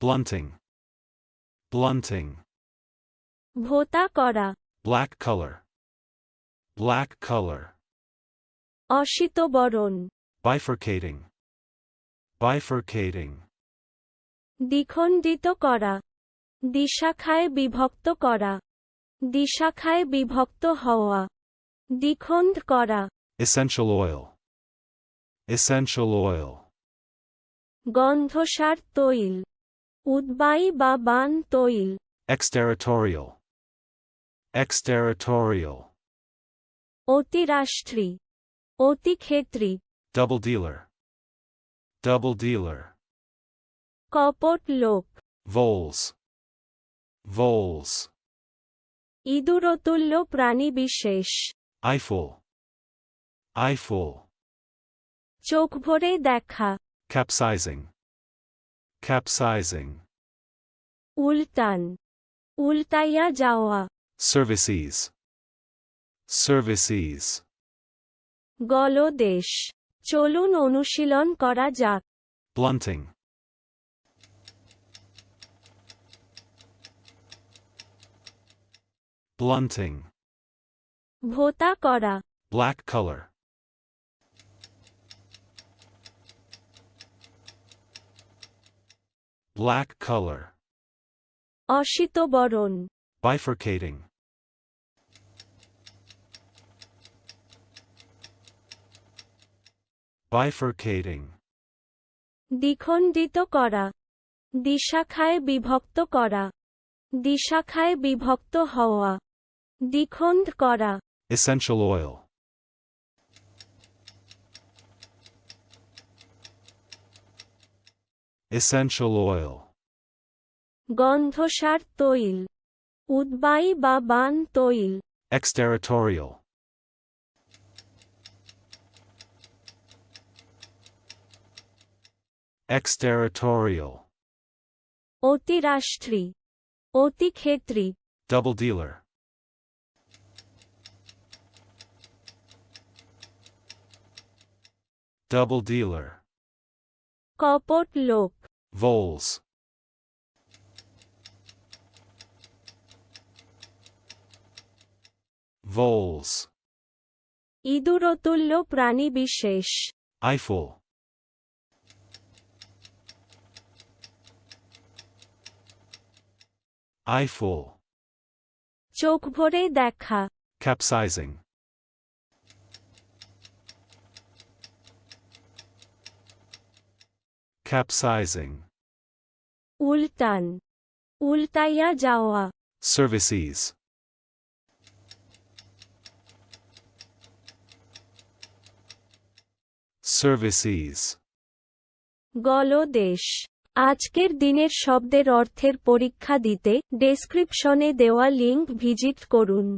blunting, blunting, ভোতা করা black color, black color, অশীতবরণ bifurcating, bifurcating, দ্বিখণ্ডিত করা দিশাখায় বিভক্ত করা দিশাখায় বিভক্ত হওয়া দ্বিখণ্ড করা essential oil, essential oil, গন্ধসার তৈল উদ্বায়ী বা বান তৈল exterritorial, exterritorial, অতিরাষ্ট্রী অতিক্ষেত্রী double dealer, double dealer, কপট লোক voles, voles, ইঁদুরতুল্য প্রাণী বিশেষ eyeful, eyeful, চোখ ভরে দেখা capsizing, capsizing, উল্টান উল্টাইয়া যাওয়া services, services, গলদেশ চলুন অনুশীলন করা যাক blunting, blunting, ভোতা করা black color, black color, অশীতবরণ bifurcating, bifurcating, দ্বিখণ্ডিত করা দিশাখায় বিভক্ত করা দিশাখায় বিভক্ত হওয়া দ্বিখণ্ড করা essential oil, essential oil, গন্ধসার তৈল উদ্বায়ী বা বান তৈল exterritorial, exterritorial, অতিরাষ্ট্রী অতিক্ষেত্রী double dealer, double dealer, কপট লোক voles, voles, ইঁদুরতুল্য প্রাণী বিশেষ eyeful, eyeful, চোখ ভরে দেখা capsizing, capsizing, উল্টান উল্টাইয়া যাওয়া services, services, গলদেশ। আজকের দিনের শব্দের অর্থের পরীক্ষা দিতে ডেসক্রিপশনে দেওয়া লিংক ভিজিট করুন।